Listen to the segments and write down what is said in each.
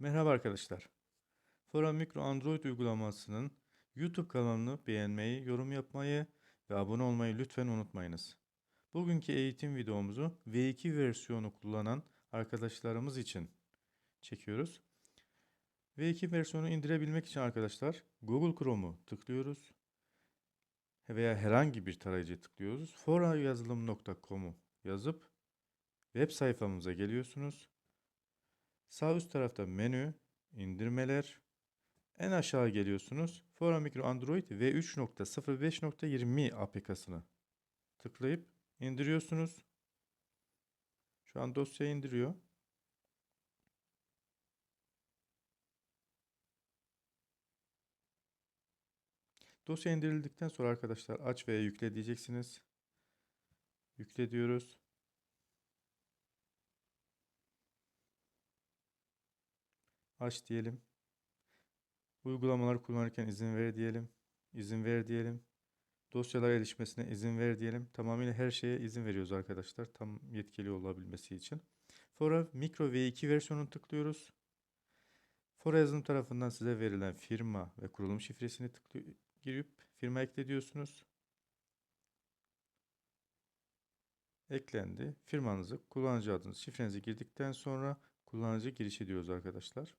Merhaba arkadaşlar. Fora Mikro Android uygulamasının YouTube kanalını beğenmeyi, yorum yapmayı ve abone olmayı lütfen unutmayınız. Bugünkü eğitim videomuzu V2 versiyonu kullanan arkadaşlarımız için çekiyoruz. V2 versiyonu indirebilmek için arkadaşlar Google Chrome'u tıklıyoruz veya herhangi bir tarayıcı tıklıyoruz. forayazılım.com'u yazıp web sayfamıza geliyorsunuz. Sağ üst tarafta menü, indirmeler. En aşağı geliyorsunuz. Fora Micro Android V3.05.20 APK'sını tıklayıp indiriyorsunuz. Şu an dosya indiriyor. Dosya indirildikten sonra arkadaşlar aç veya yükle diyeceksiniz. Yükle diyoruz. Aç diyelim. Uygulamaları kullanırken izin ver diyelim. İzin ver diyelim. Dosyalara erişmesine izin ver diyelim. Tamamıyla her şeye izin veriyoruz arkadaşlar. Tam yetkili olabilmesi için. Fora Micro V2 versiyonunu tıklıyoruz. Fora yazılım tarafından size verilen firma ve kurulum şifresini tıklıyor, girip firma ekle diyorsunuz. Eklendi. Firmanızı, kullanıcı adınız, şifrenizi girdikten sonra kullanıcı girişi diyoruz arkadaşlar.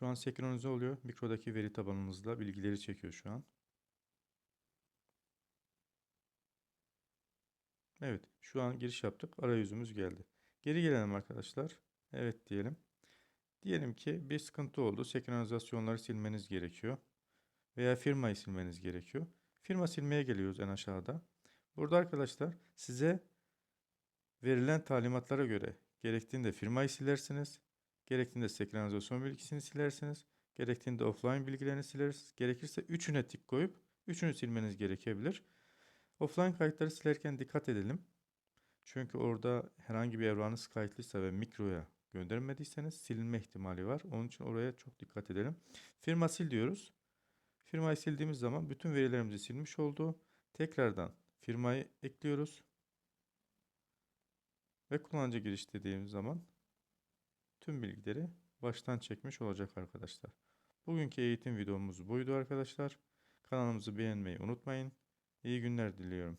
Şu an senkronize oluyor. Mikrodaki veri tabanımızla bilgileri çekiyor şu an. Evet, şu an giriş yaptık. Arayüzümüz geldi. Geri gelelim arkadaşlar. Evet diyelim. Diyelim ki bir sıkıntı oldu. Senkronizasyonları silmeniz gerekiyor. Veya firmayı silmeniz gerekiyor. Firma silmeye geliyoruz en aşağıda. Burada arkadaşlar size verilen talimatlara göre gerektiğinde firmayı silersiniz. Gerektiğinde senkronizasyon bilgisini silersiniz. Gerektiğinde offline bilgilerini sileriz. Gerekirse üçüne tik koyup üçünü silmeniz gerekebilir. Offline kayıtları silerken dikkat edelim. Çünkü orada herhangi bir evranınız kayıtlıysa ve mikroya göndermediyseniz silinme ihtimali var. Onun için oraya çok dikkat edelim. Firma sil diyoruz. Firmayı sildiğimiz zaman bütün verilerimizi silmiş oldu. Tekrardan firmayı ekliyoruz. Ve kullanıcı giriş dediğimiz zaman tüm bilgileri baştan çekmiş olacak arkadaşlar. Bugünkü eğitim videomuz buydu arkadaşlar. Kanalımızı beğenmeyi unutmayın. İyi günler diliyorum.